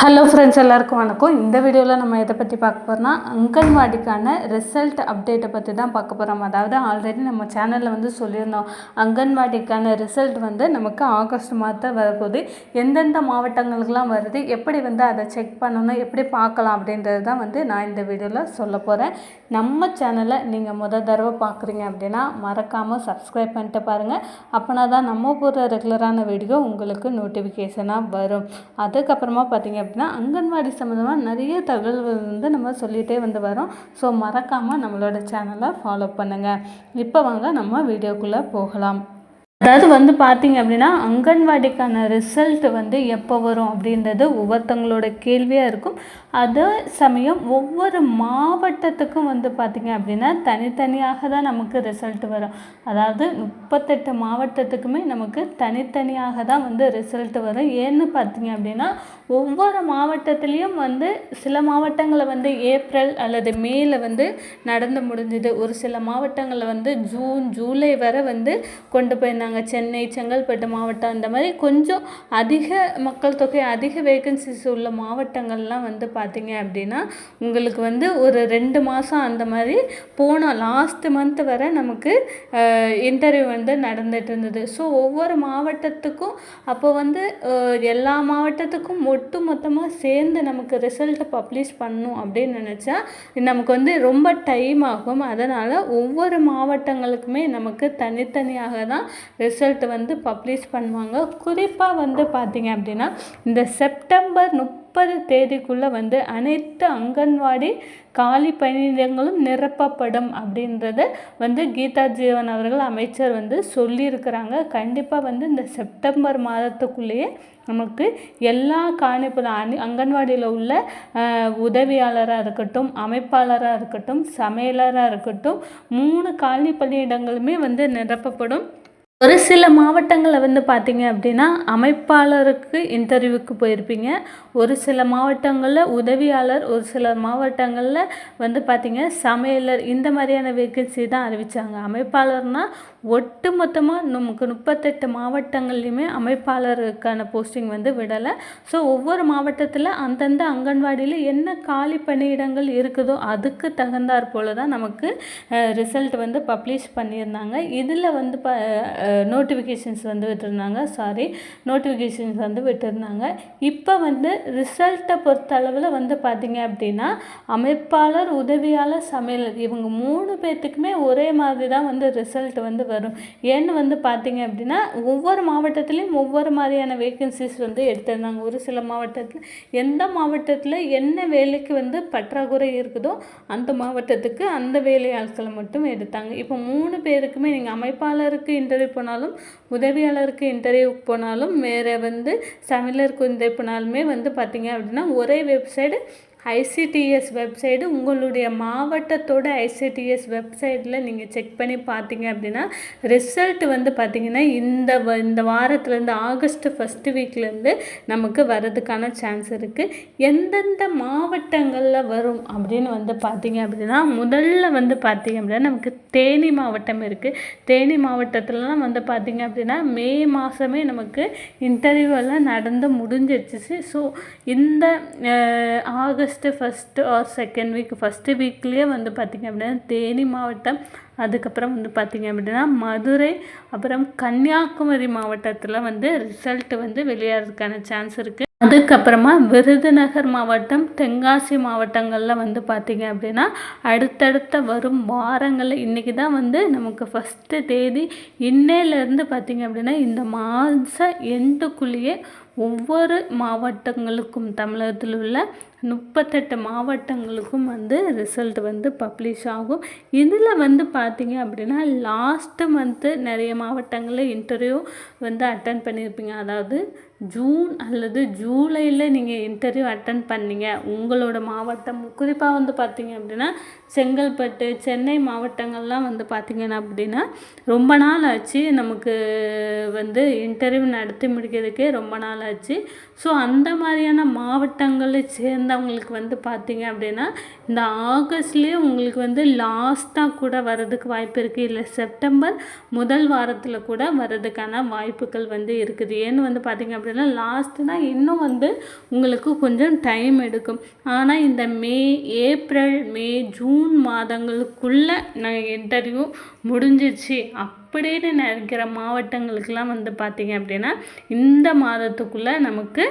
Hello friends எல்லாருக்கும் வணக்கம். இந்த வீடியோவில் நம்ம எதை பற்றி பார்க்க போகிறோம்னா அங்கன்வாடிக்கான ரிசல்ட் அப்டேட்டை பற்றி தான் பார்க்க போகிறோம் அதாவது ஆல்ரெடி நம்ம சேனலில் வந்து சொல்லியிருந்தோம் அங்கன்வாடிக்கான ரிசல்ட் வந்து நமக்கு ஆகஸ்ட் மாதம் வரப்போகுது. எந்தெந்த மாவட்டங்களுக்கெலாம் வருது எப்படி வந்து அதை செக் பண்ணணும் எப்படி பார்க்கலாம் அப்படின்றது தான் வந்து நான் இந்த வீடியோவில் சொல்ல போகிறேன் நம்ம சேனலை நீங்கள் முத தடவை பார்க்குறீங்க அப்படின்னா மறக்காமல் சப்ஸ்கிரைப் பண்ணிட்டு பாருங்கள் அப்போனா தான் நம்ம போகிற ரெகுலரான வீடியோ உங்களுக்கு நோட்டிஃபிகேஷனாக வரும். அதுக்கப்புறமா பார்த்தீங்க அப்படின்னா அங்கன்வாடி சம்மந்தமாக நிறைய தகவல்கள் வந்து நம்ம சொல்லிகிட்டே வந்து வரோம். ஸோ மறக்காமல் நம்மளோட சேனலை ஃபாலோ பண்ணுங்கள் இப்போ வாங்க நம்ம வீடியோக்குள்ளே போகலாம். அதாவது வந்து பார்த்தீங்க அப்படின்னா அங்கன்வாடிக்கான ரிசல்ட் வந்து எப்போ வரும் அப்படின்றது ஒவ்வொருத்தங்களோட கேள்வியாக இருக்கும். அதே சமயம் ஒவ்வொரு மாவட்டத்துக்கும் வந்து பார்த்திங்க அப்படின்னா தனித்தனியாக தான் நமக்கு ரிசல்ட் வரும். அதாவது முப்பத்தெட்டு மாவட்டத்துக்குமே நமக்கு தனித்தனியாக தான் வந்து ரிசல்ட் வரும். ஏன்னு பார்த்தீங்க அப்படின்னா ஒவ்வொரு மாவட்டத்துலேயும் வந்து சில மாவட்டங்களில் வந்து ஏப்ரல் அல்லது மேல வந்து நடந்து முடிஞ்சுது. ஒரு சில மாவட்டங்களில் வந்து ஜூன் ஜூலை வரை வந்து கொண்டு போயிருந்தாங்க. சென்னை செங்கல்பட்டு மாவட்டம் இந்த மாதிரி கொஞ்சம் அதிக மக்கள் தொகை அதிக வேகன்சிஸ் உள்ள மாவட்டங்கள்லாம் வந்து பார்த்தீங்க அப்படின்னா உங்களுக்கு வந்து ஒரு ரெண்டு மாதம் அந்த மாதிரி போன லாஸ்ட் மந்த் வரை நமக்கு இன்டர்வியூ வந்து நடந்துட்டு இருந்தது. ஸோ ஒவ்வொரு மாவட்டத்துக்கும் அப்போ வந்து எல்லா மாவட்டத்துக்கும் ஒட்டு மொத்தமாக சேர்ந்து நமக்கு ரிசல்ட்டை பப்ளிஷ் பண்ணணும் அப்படின்னு நினச்சா நமக்கு வந்து ரொம்ப டைம் ஆகும். அதனால் ஒவ்வொரு மாவட்டங்களுக்குமே நமக்கு தனித்தனியாக தான் ரிசல்ட் வந்து பப்ளிஷ் பண்ணுவாங்க. குறிப்பாக வந்து பார்த்தீங்க அப்படின்னா இந்த செப்டம்பர் முப்பது தேதிக்குள்ளே வந்து அனைத்து அங்கன்வாடி காலி பணியிடங்களும் நிரப்பப்படும் அப்படின்றத வந்து கீதா ஜீவன் அவர்கள் அமைச்சர் வந்து சொல்லியிருக்கிறாங்க. கண்டிப்பாக வந்து இந்த செப்டம்பர் மாதத்துக்குள்ளேயே நமக்கு எல்லா காணிப்பில் அணி அங்கன்வாடியில் உள்ள உதவியாளராக இருக்கட்டும் அமைப்பாளராக இருக்கட்டும் சமையலராக இருக்கட்டும் மூணு காலி பணியிடங்களுமே வந்து நிரப்பப்படும். ஒரு சில மாவட்டங்களில் வந்து பார்த்தீங்க அப்படின்னா அமைப்பாளருக்கு இன்டர்வியூக்கு போயிருப்பீங்க. ஒரு சில மாவட்டங்களில் உதவியாளர் ஒரு சில மாவட்டங்களில் வந்து பார்த்தீங்க சமையலர் இந்த மாதிரியான வேகன்சி தான் அறிவித்தாங்க அமைப்பாளர்னால் ஒட்டு மொத்தமாக நமக்கு முப்பத்தெட்டு மாவட்டங்கள்லையுமே அமைப்பாளருக்கான போஸ்டிங் வந்து விடலை. ஸோ ஒவ்வொரு மாவட்டத்தில் அந்தந்த அங்கன்வாடியில் என்ன காலி பணியிடங்கள் இருக்குதோ அதுக்கு தகுந்தாற் போல தான் நமக்கு ரிசல்ட் வந்து பப்ளிஷ் பண்ணியிருந்தாங்க. இதில் வந்து ப நோட்டிஃபிகேஷன்ஸ் வந்து விட்டுருந்தாங்க. சாரி நோட்டிஃபிகேஷன்ஸ் வந்து விட்டுருந்தாங்க. இப்போ வந்து ரிசல்ட்டை பொறுத்தளவில் வந்து பார்த்தீங்க அப்படின்னா அமைப்பாளர் உதவியாளர் சமையலர் இவங்க மூணு பேர்த்துக்குமே ஒரே மாதிரி தான் வந்து ரிசல்ட் வந்து வரும். ஏன்னு வந்து பார்த்தீங்க அப்படின்னா ஒவ்வொரு மாவட்டத்துலேயும் ஒவ்வொரு மாதிரியான வேகன்சிஸ் வந்து எடுத்திருந்தாங்க. ஒரு சில மாவட்டத்தில் எந்த மாவட்டத்தில் என்ன வேலைக்கு வந்து பற்றாக்குறை இருக்குதோ அந்த மாவட்டத்துக்கு அந்த வேலை ஆட்களை மட்டும் எடுத்தாங்க. இப்போ மூணு பேருக்குமே நீங்கள் அமைப்பாளருக்கு இன்டர்வியூ போனாலும் உதவியாளருக்கு இன்டர்வியூ போனாலும் வேறு வந்து சமையலருக்கு இன்டர்வியூ போனாலுமே வந்து பார்த்தீங்க அப்படின்னா ஒரே வெப்சைடு ஐசிடிஎஸ் வெப்சைடு உங்களுடைய மாவட்டத்தோட ஐசிடிஎஸ் வெப்சைட்டில் நீங்கள் செக் பண்ணி பார்த்தீங்க அப்படின்னா ரிசல்ட் வந்து பார்த்தீங்கன்னா இந்த வ- இந்த வாரத்துலேருந்து ஆகஸ்ட் ஃபஸ்ட்டு வீக்லேருந்து நமக்கு வர்றதுக்கான சான்ஸ் இருக்குது எந்தெந்த மாவட்டங்களில் வரும் அப்படின்னு வந்து பார்த்தீங்க அப்படின்னா முதல்ல வந்து பார்த்தீங்க அப்படின்னா நமக்கு தேனி மாவட்டம் இருக்குது தேனி மாவட்டத்துலலாம் வந்து பார்த்தீங்க அப்படின்னா மே மாதமே நமக்கு இன்டர்வியூ எல்லாம் நடந்து முடிஞ்சிடுச்சு ஸோ இந்த August August first or second week first வீக்லேயே வந்து பார்த்திங்க அப்படின்னா தேனி மாவட்டம் அதுக்கப்புறம் வந்து பார்த்திங்க அப்படின்னா மதுரை அப்புறம் கன்னியாகுமரி மாவட்டத்தில் வந்து ரிசல்ட் வந்து வெளியாகிறதுக்கான சான்ஸ் இருக்குது அதுக்கப்புறமா விருதுநகர் மாவட்டம் தென்காசி மாவட்டங்களில் வந்து பார்த்திங்க அப்படின்னா அடுத்தடுத்த வரும் வாரங்களில் இன்றைக்கி தான் வந்து நமக்கு ஃபஸ்ட்டு தேதி இன்னையிலேருந்து பார்த்திங்க அப்படின்னா இந்த மாத எண்டுக்குள்ளேயே ஒவ்வொரு மாவட்டங்களுக்கும் தமிழகத்தில் உள்ள முப்பத்தெட்டு மாவட்டங்களுக்கும் வந்து ரிசல்ட் வந்து பப்ளிஷ் ஆகும். இதில் வந்து பார்த்தீங்க அப்படின்னா லாஸ்ட்டு மந்த்து நிறைய மாவட்டங்களில் இன்டர்வியூ வந்து அட்டன் பண்ணியிருப்பீங்க அதாவது ஜூன் அல்லது ஜூலையில் நீங்கள் இன்டர்வியூ அட்டன் பண்ணீங்க. உங்களோட மாவட்டம் குறிப்பாக வந்து பார்த்தீங்க அப்படின்னா செங்கல்பட்டு சென்னை மாவட்டங்கள்லாம் வந்து பார்த்தீங்கன்னா அப்படின்னா ரொம்ப நாள் ஆச்சு நமக்கு வந்து இன்டர்வியூ நடத்தி முடிக்கிறதுக்கே ரொம்ப நாள் ஆச்சு. ஸோ அந்த மாதிரியான மாவட்டங்களை சேர்ந்தவங்களுக்கு வந்து பார்த்தீங்க அப்படின்னா இந்த ஆகஸ்ட்லேயே உங்களுக்கு வந்து லாஸ்ட்டாக கூட வர்றதுக்கு வாய்ப்பு இருக்குது இல்லை செப்டம்பர் முதல் வாரத்தில் கூட வர்றதுக்கான வாய்ப்புகள் வந்து இருக்குது. ஏன்னு வந்து பார்த்தீங்க அப்படின்னா அப்படின்னா இன்னும் வந்து உங்களுக்கு கொஞ்சம் டைம் எடுக்கும். ஆனால் இந்த மே ஏப்ரல் மே ஜூன் மாதங்களுக்குள்ளே நான் இன்டர்வியூ முடிஞ்சிச்சு அப்படின்னு நினைக்கிற மாவட்டங்களுக்கெல்லாம் வந்து பார்த்திங்க அப்படின்னா இந்த மாதத்துக்குள்ளே நமக்கு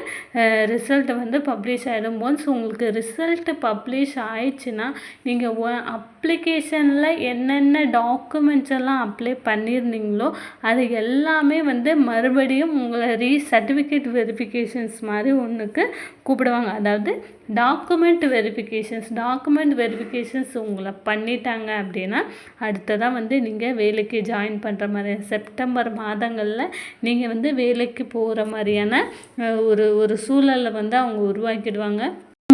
ரிசல்ட் வந்து பப்ளிஷ் ஆகிடும் ஒன்ஸ் உங்களுக்கு ரிசல்ட்டு பப்ளிஷ் ஆயிடுச்சுன்னா நீங்கள் ஒ அப்ளிகேஷனில் என்னென்ன டாக்குமெண்ட்ஸ் எல்லாம் அப்ளை பண்ணியிருந்தீங்களோ அது எல்லாமே வந்து மறுபடியும் உங்களை ரீ சர்டிஃபிகேட் வெரிஃபிகேஷன்ஸ் மாதிரி ஒன்றுக்கு கூப்பிடுவாங்க. அதாவது டாக்குமெண்ட் வெரிஃபிகேஷன்ஸ் டாக்குமெண்ட் வெரிஃபிகேஷன்ஸ் உங்களை பண்ணிட்டாங்க அப்படின்னா அடுத்ததாக வந்து நீங்கள் வேலைக்கு ஜாயின் பண்ணுற மாதிரி செப்டம்பர் மாதங்களில் நீங்கள் வந்து வேலைக்கு போகிற மாதிரியான ஒரு ஒரு சூழலை வந்து அவங்க உருவாக்கிடுவாங்க.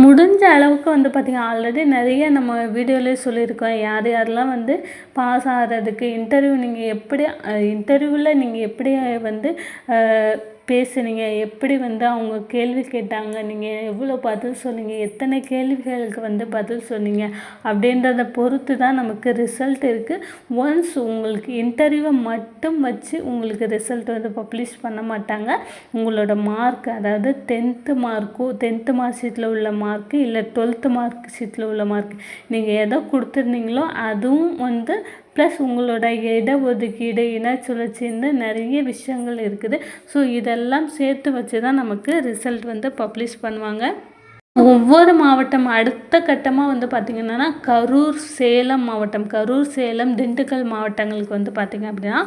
முடிஞ்ச அளவுக்கு வந்து பார்த்திங்கன்னா ஆல்ரெடி நிறைய நம்ம வீடியோலேயே சொல்லியிருக்கோம். யார் யாரெல்லாம் வந்து பாஸ் ஆகிறதுக்கு இன்டர்வியூ நீங்கள் எப்படி இன்டர்வியூவில் நீங்கள் எப்படி வந்து பேசுனீங்க எப்படி வந்து அவங்க கேள்வி கேட்டாங்க நீங்கள் எவ்வளோ பதில் சொன்னீங்க எத்தனை கேள்விகளுக்கு வந்து பதில் சொன்னீங்க அப்படின்றத பொறுத்து தான் நமக்கு ரிசல்ட் இருக்குது ஒன்ஸ் உங்களுக்கு இன்டர்வியூவை மட்டும் வச்சு உங்களுக்கு ரிசல்ட் வந்து பப்ளிஷ் பண்ண மாட்டாங்க. உங்களோட மார்க் அதாவது டென்த்து மார்க்கோ டென்த்து மார்க் ஷீட்டில் உள்ள மார்க்கு இல்லை டுவெல்த்து மார்க் ஷீட்டில் உள்ள மார்க் நீங்கள் எதை கொடுத்துருந்தீங்களோ அதுவும் வந்து ப்ளஸ் உங்களோட இட ஒதுக்கீடு இன சுழற்சின்னு நிறைய விஷயங்கள் இருக்குது. ஸோ இதெல்லாம் சேர்த்து வச்சு தான் நமக்கு ரிசல்ட் வந்து பப்ளிஷ் பண்ணுவாங்க. ஒவ்வொரு மாவட்டம் அடுத்த கட்டமாக வந்து பார்த்திங்கன்னா கரூர் சேலம் மாவட்டம். கரூர் சேலம் திண்டுக்கல் மாவட்டங்களுக்கு வந்து பார்த்திங்க அப்படின்னா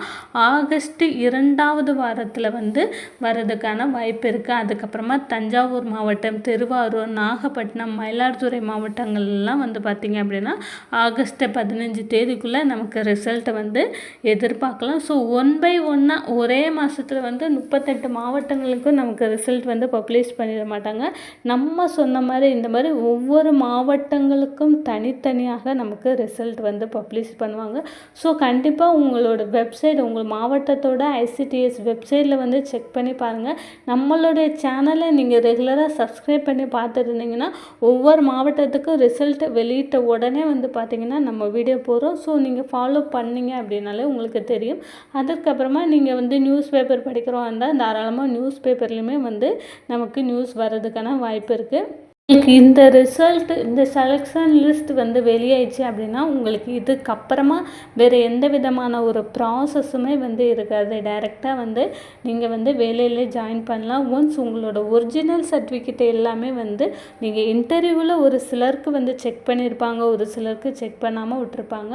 ஆகஸ்ட் இரண்டாவது வாரத்தில் வந்து வர்றதுக்கான வாய்ப்பு இருக்குது அதுக்கப்புறமா தஞ்சாவூர் மாவட்டம் திருவாரூர் நாகப்பட்டினம் மயிலாடுதுறை மாவட்டங்கள்லாம் வந்து பார்த்திங்க அப்படின்னா ஆகஸ்ட் பதினஞ்சு தேதிக்குள்ளே நமக்கு ரிசல்ட்டை வந்து எதிர்பார்க்கலாம். ஸோ ஒன் பை ஒன்னாக ஒரே மாதத்தில் வந்து முப்பத்தெட்டு மாவட்டங்களுக்கும் நமக்கு ரிசல்ட் வந்து பப்ளிஷ் பண்ணிட மாட்டாங்க. நம்ம சொன்ன சொன்ன மாதிரி இந்த மாதிரி ஒவ்வொரு மாவட்டங்களுக்கும் தனித்தனியாக நமக்கு ரிசல்ட் வந்து பப்ளிஷ் பண்ணுவாங்க. ஸோ கண்டிப்பாக உங்களோட வெப்சைட் உங்கள் மாவட்டத்தோட ஐசிடிஎஸ் வெப்சைட்டில் வந்து செக் பண்ணி பாருங்கள் நம்மளுடைய சேனலை நீங்கள் ரெகுலராக சப்ஸ்கிரைப் பண்ணி பார்த்துருந்தீங்கன்னா ஒவ்வொரு மாவட்டத்துக்கும் ரிசல்ட் வெளியிட்ட உடனே வந்து பார்த்திங்கன்னா நம்ம வீடியோ போகிறோம் ஸோ நீங்கள் ஃபாலோ பண்ணீங்க அப்படின்னாலே உங்களுக்கு தெரியும். அதுக்கப்புறமா நீங்கள் வந்து நியூஸ் பேப்பர் படிக்கிறோம் இருந்தால் தாராளமாக நியூஸ் பேப்பர்லேயுமே வந்து நமக்கு நியூஸ் வர்றதுக்கான வாய்ப்பு இருக்குது உங்களுக்கு இந்த ரிசல்ட் இந்த செலெக்ஷன் லிஸ்ட் வந்து வெளியாயிடுச்சு அப்படின்னா உங்களுக்கு இதுக்கப்புறமா வேறு எந்த விதமான ஒரு ப்ராசஸுமே வந்து இருக்காது. டைரெக்டாக வந்து நீங்கள் வந்து வேலையில் ஜாயின் பண்ணலாம். ஒன்ஸ் உங்களோட ஒரிஜினல் சர்டிஃபிகேட் எல்லாமே வந்து நீங்கள் இன்டர்வியூவில் ஒரு சிலருக்கு வந்து செக் பண்ணியிருப்பாங்க ஒரு சிலருக்கு செக் பண்ணாமல் விட்டுருப்பாங்க.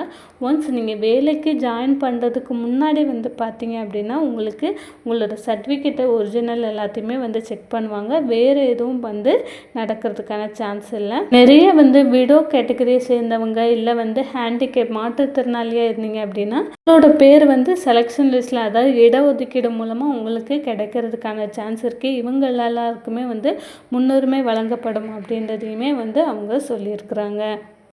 ஒன்ஸ் நீங்கள் வேலைக்கு ஜாயின் பண்ணுறதுக்கு முன்னாடி வந்து பார்த்தீங்க அப்படின்னா உங்களுக்கு உங்களோட சர்டிஃபிகேட்டை ஒரிஜினல் எல்லாத்தையுமே வந்து செக் பண்ணுவாங்க. வேறு எதுவும் வந்து நடக்கிறது போகிறதுக்கான சான்ஸ் இல்லை. நிறைய வந்து விடோ கேட்டகரியை சேர்ந்தவங்க இல்லை வந்து ஹேண்டிகேப் மாற்றுத்திறனாளியாக இருந்தீங்க அப்படின்னா உங்களோட பேர் வந்து செலெக்ஷன் லிஸ்ட்டில் அதாவது இடஒதுக்கீடு மூலமாக உங்களுக்கு கிடைக்கிறதுக்கான சான்ஸ் இருக்குது இவங்க எல்லாருக்குமே வந்து முன்னுரிமை வழங்கப்படும் அப்படின்றதையுமே வந்து அவங்க சொல்லியிருக்கிறாங்க.